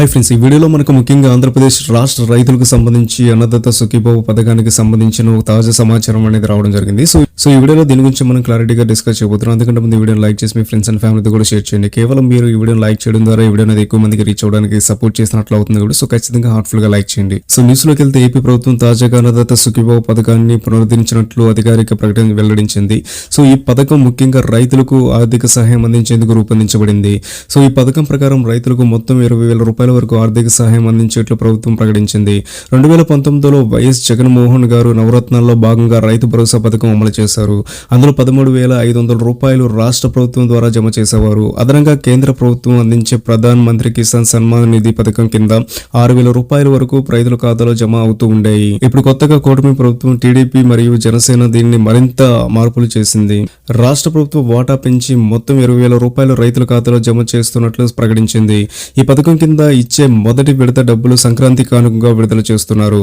Hi friends ఈ వీడియోలో మనకు ముఖ్యంగా ఆంధ్రప్రదేశ్ రాష్ట్ర రైతులకు సంబంధించి అన్నదాత సుఖీభావ పథకానికి సంబంధించిన ఒక తాజా సమాచారం అనేది రావడం జరిగింది. సో సో ఈ వీడియోలో దీని గురించి మనం క్లారిటీగా డిస్కస్ చేయబోతున్నాం. అందుకంటే ముందు వీడియోని లైక్ చేసి మీ ఫ్రెండ్స్ అండ్ ఫ్యామిలీతో కూడా షేర్ చేయండి. కేవలం మీరు ఈ వీడియోని లైక్ చేయడం ద్వారా ఈ వీడియో అనేది ఎక్కువ మందికి రీచ్ అవడానికి సపోర్ట్ చేసినట్లు అవుతుంది కూడా. సో ఖచ్చితంగా హార్ట్ఫుల్గా లైక్ చేయండి. సో న్యూస్లోకి వెళ్తే ఏపీ ప్రభుత్వం తాజాగా అన్నదాత సుఖీభావ పథకాన్ని పునరుద్ధరించినట్లు అధికారిక ప్రకటన వెల్లడించింది. సో ఈ పథకం ముఖ్యంగా రైతులకు ఆర్థిక సహాయం అందించేందుకు రూపొందించబడింది. సో ఈ పథకం ప్రకారం రైతులకు మొత్తం ఇరవై వేల రూపాయలు వరకు ఆర్థిక సహాయం అందించేట్లు ప్రభుత్వం ప్రకటించింది. రెండు వేల పంతొమ్మిదిలో వైఎస్ జగన్మోహన్ గారు నవరత్నాల్లో భాగంగా రైతు భరోసా పథకం అమలు చేశారు. అందులో పదమూడు వేల ఐదు వందల రూపాయలు రాష్ట్ర ప్రభుత్వం ద్వారా జమ చేసేవారు. అదనంగా కేంద్ర ప్రభుత్వం అందించే ప్రధాన్ మంత్రి కిసాన్ సన్మాన్ నిధి పథకం కింద ఆరు వేల రూపాయల వరకు రైతుల ఖాతాలో జమ అవుతూ ఉండేవి ఇప్పుడు కొత్తగా కూటమి ప్రభుత్వం టీడీపీ మరియు జనసేన దీన్ని మరింత మార్పులు చేసింది. రాష్ట్ర ప్రభుత్వం వాటా పెంచి మొత్తం ఇరవై వేల రూపాయలు రైతుల ఖాతాలో జమ చేస్తున్నట్లు ప్రకటించింది. ఈ పథకం కింద ఇచ్చే మొదటి విడత డబ్బులు సంక్రాంతి కానుకగా విడుదల చేస్తున్నారు.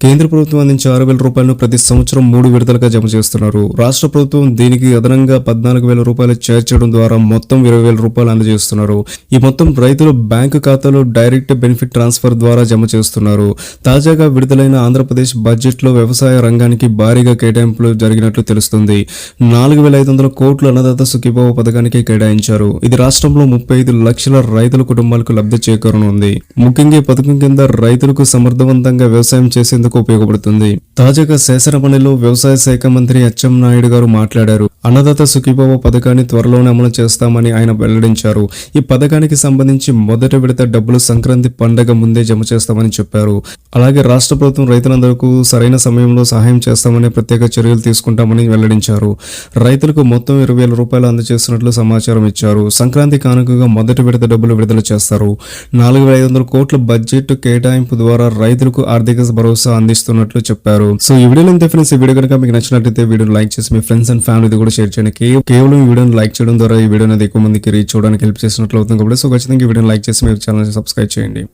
కేంద్ర ప్రభుత్వం అందించే ఆరు వేల రూపాయలను ప్రతి సంవత్సరం మూడు విడతలుగా జమ చేస్తున్నారు. రాష్ట్ర ప్రభుత్వం దీనికి అదనంగా పద్నాలుగు వేల రూపాయలు చేర్చడం ద్వారా మొత్తం ఇరవై వేల రూపాయలు అందజేస్తున్నారు. ఈ మొత్తం రైతులు బ్యాంకు ఖాతాలో డైరెక్ట్ బెనిఫిట్ ట్రాన్స్ఫర్ ద్వారా జమ చేస్తున్నారు. తాజాగా విడుదలైన ఆంధ్రప్రదేశ్ బడ్జెట్లో వ్యవసాయ రంగానికి భారీగా కేటాయింపులు జరిగినట్లు తెలుస్తుంది. నాలుగు వేల ఐదు వందల కోట్లు అన్నదాత సుఖీభావ పథకానికి కేటాయించారు. ఇది రాష్ట్రంలో ముప్పై ఐదు లక్షల రైతుల కుటుంబాలకు లబ్ధి చేకూరనుంది. ముఖ్యంగా ఈ పథకం కింద రైతులకు సమర్థవంతంగా వ్యవసాయం చేసేందుకు ఉపయోగపడుతుంది? తాజాగా శాసనమండలిలో వ్యవసాయ శాఖ మంత్రి అచ్చెం నాయుడు గారు మాట్లాడారు. అన్నదాత సుఖీభావ పథకాన్ని త్వరలోనే అమలు చేస్తామని ఆయన వెల్లడించారు. ఈ పథకానికి సంబంధించి మొదటి విడత డబ్బులు సంక్రాంతి పండగ ముందే జమ చేస్తామని చెప్పారు. అలాగే రాష్ట్ర ప్రభుత్వం రైతులందరికీ సరైన సమయంలో సహాయం చేస్తామని ప్రత్యేక చర్యలు తీసుకుంటామని వెల్లడించారు. రైతులకు మొత్తం ఇరవై వేల రూపాయలు అందజేస్తున్నట్లు సమాచారం ఇచ్చారు. సంక్రాంతి కానుకగా మొదటి విడత డబ్బులు విడుదల చేస్తారు. నాలుగు వేల ఐదు వందల కోట్ల బడ్జెట్ కేటాయింపు ద్వారా రైతులకు ఆర్థిక భరోసా అందిస్తున్నట్లు చెప్పారు. సో ఈ వీడియోలో ఇంతే ఫ్రెండ్స్ ఈ వీడియో కనుక మీకు నచ్చినట్లయితే వీడియోని లైక్ చేసి మీ ఫ్రెండ్స్ అండ్ ఫ్యామిలీతో కూడా షేర్ చేయండి. కేవలం ఈ వీడియోని లైక్ చేయడం ద్వారా ఈ వీడియో అనేది ఎక్కువ మందికి రీచ్ చూడడానికి హెల్ప్ చేసినట్లు అవుతుంది కాబట్టి సో ఖచ్చితంగా ఈ వీడియోని లైక్ చేసి మీ ఛానల్ సబ్స్క్రైబ్ చేయండి.